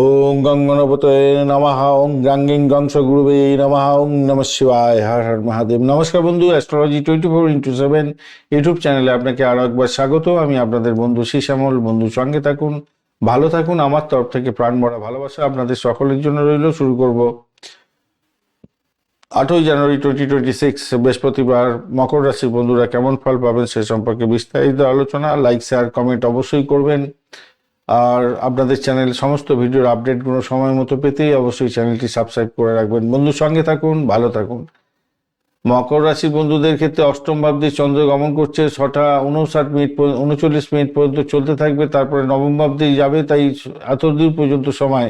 ওং গং গণপতয়ে নমঃ, ওং গাঙ্গিং গংস গুরুবে নমঃ, ওং নম শিবায়, হর হর মহাদেব। নমস্কার বন্ধু astrology twenty four into seven YouTube চ্যানেলে আপনাকে আরও একবার স্বাগত। আমি আপনাদের বন্ধু শ্যামল বন্ধু, সঙ্গে থাকুন, ভালো থাকুন। আমার তরফ থেকে প্রাণ ভরা ভালোবাসা আপনাদের সকলের জন্য রইল। শুরু করব আটই জানুয়ারি টোয়েন্টি টোয়েন্টি সিক্স বৃহস্পতিবার। মকর রাশির বন্ধুরা কেমন ফল পাবেন সে সম্পর্কে বিস্তারিত আলোচনা। লাইক শেয়ার কমেন্ট অবশ্যই করবেন। আর আপনাদের চ্যানেল সমস্ত ভিডিওর আপডেটগুলো সময় মতো পেতেই অবশ্যই চ্যানেলটি সাবস্ক্রাইব করে রাখবেন। বন্ধুর সঙ্গে থাকুন, ভালো থাকুন। মকর রাশির বন্ধুদের ক্ষেত্রে অষ্টম ভাবদি চন্দ্র গমন করছে, ছটা উনষাট মিনিট উনচল্লিশ মিনিট পর্যন্ত চলতে থাকবে, তারপরে নবম ভাবদি যাবে, তাই এতদূর পর্যন্ত সময়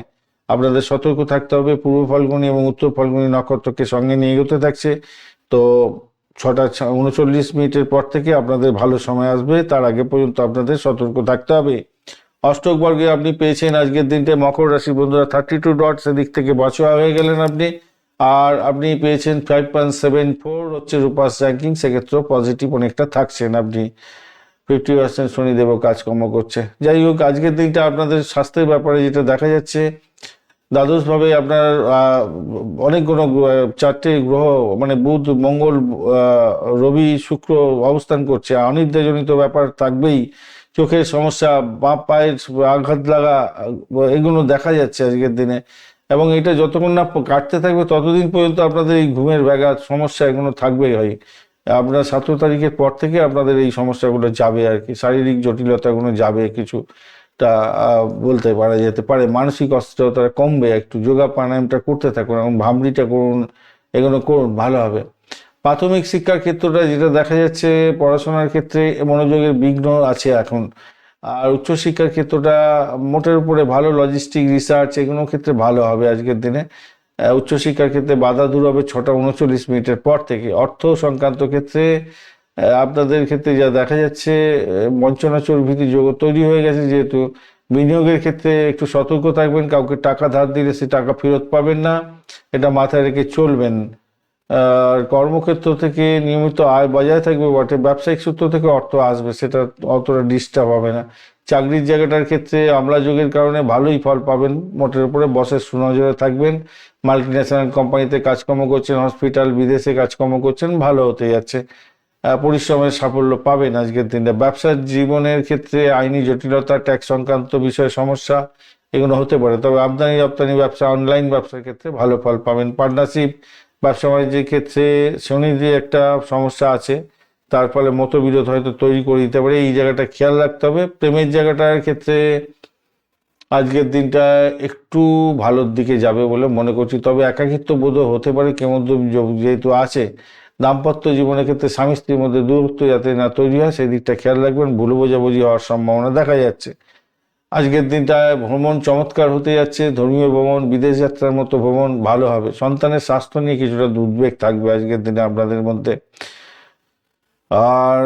আপনাদের সতর্ক থাকতে হবে। পূর্ব ফাল্গুনি এবং উত্তর ফাল্গুনি নক্ষত্রকে সঙ্গে নিয়ে এগোতে থাকছে। তো ছটা উনচল্লিশ মিনিটের পর থেকে আপনাদের ভালো সময় আসবে, তার আগে পর্যন্ত আপনাদের সতর্ক থাকতে হবে। অষ্টক বর্গে আপনি পেয়েছেন আজকের দিনটা। মকর রাশি বন্ধুরা থার্টি টু ডট সেদিক থেকে বছর হয়ে গেলেন আপনি। আর আপনি পেয়েছেন ফাইভ পয়েন্ট সেভেন ফোর হচ্ছে রূপাস র্যাঙ্কিং সেক্ষেত্রেও পজিটিভ অনেকটা থাকছেন আপনি। ফিফটি পার্সেন্ট শনিদেব কাজকর্ম করছে। যাই হোক, আজকের দিনটা আপনাদের স্বাস্থ্যের ব্যাপারে যেটা দেখা যাচ্ছে, দ্বাদশভাবে আপনার অনেকগুলো চারটে গ্রহ মানে বুধ, মঙ্গল রবি, শুক্র অবস্থান করছে। অনিদ্রাজনিত ব্যাপার থাকবেই। চোখের সমস্যা, বাঁ পায়ের আঘাত লাগা, এগুলো দেখা যাচ্ছে আজকের দিনে। এবং এটা যতক্ষণ না কাটতে থাকবে ততদিন পর্যন্ত আপনাদের এই ঘুমের ব্যাঘাত, সমস্যা এগুলো থাকবেই হয়। আপনার সতেরো তারিখের পর থেকে আপনাদের এই সমস্যাগুলো যাবে আর কি। শারীরিক জটিলতাগুলো যাবে কিছু। তা বলতে পারা যেতে পারে। মানসিক অস্থিরতা কমবে একটু। যোগা প্রাণায়ামটা করতে থাকুন এবং ভামরিটা করুন, এগুলো করুন, ভালো হবে। প্রাথমিক শিক্ষার ক্ষেত্রটা যেটা দেখা যাচ্ছে, পড়াশোনার ক্ষেত্রে মনোযোগের বিঘ্ন আছে এখন। আর উচ্চশিক্ষার ক্ষেত্রটা মোটের উপরে ভালো লজিস্টিক রিসার্চ এগুলোর ক্ষেত্রে ভালো হবে আজকের দিনে। উচ্চশিক্ষার ক্ষেত্রে বাধা দূর হবে ছটা উনচল্লিশ মিনিটের পর থেকে। অর্থ সংক্রান্ত ক্ষেত্রে আপনাদের ক্ষেত্রে যা দেখা যাচ্ছে বঞ্চনাচোর ভীতি যোগ তৈরি হয়ে গেছে যেহেতু। বিনিয়োগের ক্ষেত্রে একটু সতর্ক থাকবেন, কাউকে টাকা ধার দিলে সে টাকা ফেরত পাবেন না। এটা মাথায় রেখে চলবেন। কর্মক্ষেত্র থেকে নিয়মিত আয় বজায় থাকবে বটে। ব্যবসায়িক সূত্র থেকে অর্থ আসবে, সেটা অতটা ডিস্টার্ব হবে না। চাকরির জায়গাটার ক্ষেত্রে আমলা যোগের কারণে ভালোই ফল পাবেন। মোটের উপরে বসের সুনজরে থাকবেন। মাল্টি ন্যাশনাল কোম্পানিতে কাজকর্ম করছেন হসপিটাল বিদেশে কাজকর্ম করছেন, ভালো হতে যাচ্ছে। পরিশ্রমের সাফল্য পাবেন আজকের দিনটা। ব্যবসার জীবনের ক্ষেত্রে আইনি জটিলতা ট্যাক্স সংক্রান্ত বিষয়ে সমস্যা, এগুলো হতে পারে। তবে আমদানি রপ্তানি ব্যবসা অনলাইন ব্যবসার ক্ষেত্রে ভালো ফল পাবেন। পার্টনারশিপ ব্যবসা বাণিজ্যের ক্ষেত্রে শনির একটা সমস্যা আছে, তার ফলে মতবিরোধ হয়তো তৈরি করে দিতে পারে, এই জায়গাটা খেয়াল রাখতে হবে। প্রেমের জায়গাটার ক্ষেত্রে আজকের দিনটা একটু ভালোর দিকে যাবে বলে মনে করছি, তবে একাকিত্ব বোধ হতে পারে কেমন যেহেতু আছে। দাম্পত্য জীবনের ক্ষেত্রে স্বামী স্ত্রীর মধ্যে দূরত্ব যাতে না তৈরি হয়, সেই দিকটা খেয়াল রাখবেন। ভুল বোঝাবুঝি হওয়ার সম্ভাবনা দেখা যাচ্ছে। আজকের দিনটা ভ্রমণ চমৎকার হতে যাচ্ছে। ধর্মীয় ভ্রমণ, বিদেশ যাত্রার মতো ভ্রমণ ভালো হবে। সন্তানের স্বাস্থ্য নিয়ে কিছুটা উদ্বেগ থাকবে আজকের দিনে আপনাদের মধ্যে। আর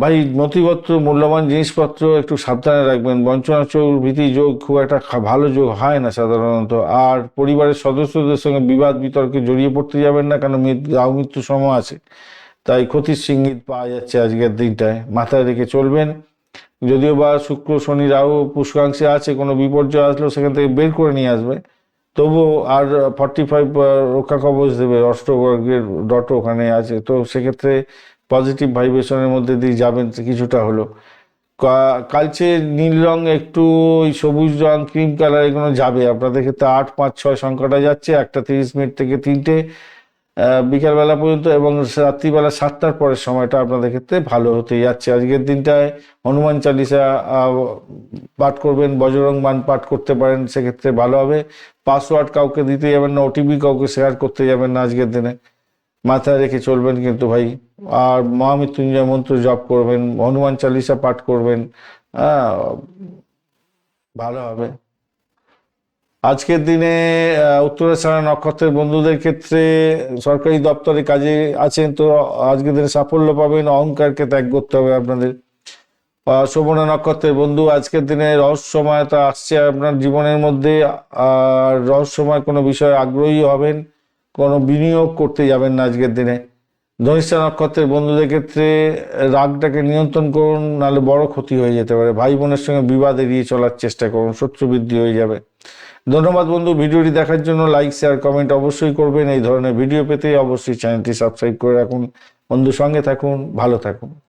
ভাই, নথিপত্র, মূল্যবান জিনিসপত্র একটু সাবধানে রাখবেন। বঞ্চনা ভীতি যোগ খুব একটা ভালো যোগ হয় না সাধারণত। আর পরিবারের সদস্যদের সঙ্গে বিবাদ, বিতর্কে জড়িয়ে পড়তে যাবেন না কারণ রাহু মৃত্যু সময় আছে। তাই ক্ষতির সিঙ্গিত পাওয়া যাচ্ছে আজকের দিনটায়। মাথায় রেখে চলবেন। যদিও বা শুক্র, শনি, রাহু পুষ্কাংশে আছে, কোনো বিপর্যয় আসলেও সেখান থেকে বের করে নিয়ে আসবে। তবুও আর ফর্টি ফাইভ রক্ষা কবচ দেবে অষ্টবর্গের ডট ওখানে আছে। তো সেক্ষেত্রে পজিটিভ ভাইব্রেশনের মধ্যে দিয়ে যাবেন কিছুটা হলো। কালচে নীল রং একটু ওই সবুজ রং ক্রিম কালার এগুলো যাবে। আপনাদের ক্ষেত্রে আট, পাঁচ, ছয় সংখ্যাটা যাচ্ছে। একটা তিরিশ মিনিট থেকে তিনটে বিকালবেলা পর্যন্ত এবং রাত্রিবেলা সাতটার পরের সময়টা আপনাদের ক্ষেত্রে ভালো হতে যাচ্ছে। আজকের দিনটায় হনুমান চালিসা পাঠ করবেন, বজরং মান পাঠ করতে পারেন, সেক্ষেত্রে ভালো হবে। পাসওয়ার্ড কাউকে দিতে যাবেন না, ওটিপি কাউকে শেয়ার করতে যাবেন না আজকের দিনে। মাথায় রেখে চলবেন কিন্তু ভাই, আর মহামৃত্যুঞ্জয় মন্ত্র জপ করবেন, হনুমান চালিসা পাঠ করবেন ভালো হবে। আজকের দিনে আহ, উত্তরাষাঢ়া নক্ষত্রের বন্ধুদের ক্ষেত্রে সরকারি দপ্তরে কাজে আছেন তো আজকের দিনে সাফল্য পাবেন অহংকারকে ত্যাগ করতে হবে আপনাদের। শোভনা নক্ষত্রের বন্ধু আজকের দিনে রহস্যময়তা আসছে আপনার জীবনের মধ্যে আর রহস্যময় কোনো বিষয়ে আগ্রহী হবেন কোনো বিনিয়োগ করতে যাবেন না আজকের দিনে। ধনিষ্ঠা নক্ষত্রের বন্ধুদের ক্ষেত্রে রাগটাকে নিয়ন্ত্রণ করুন, নাহলে বড় ক্ষতি হয়ে যেতে পারে। ভাই বোনের সঙ্গে বিবাদ এড়িয়ে চলার চেষ্টা করুন, শত্রু বৃদ্ধি হয়ে যাবে। ধন্যবাদ বন্ধু, ভিডিওটি দেখার জন্য লাইক শেয়ার কমেন্ট অবশ্যই করবেন। এই ধরনের ভিডিও পেতে অবশ্যই চ্যানেলটি সাবস্ক্রাইব করে রাখুন। বন্ধু সঙ্গে থাকুন, ভালো থাকুন।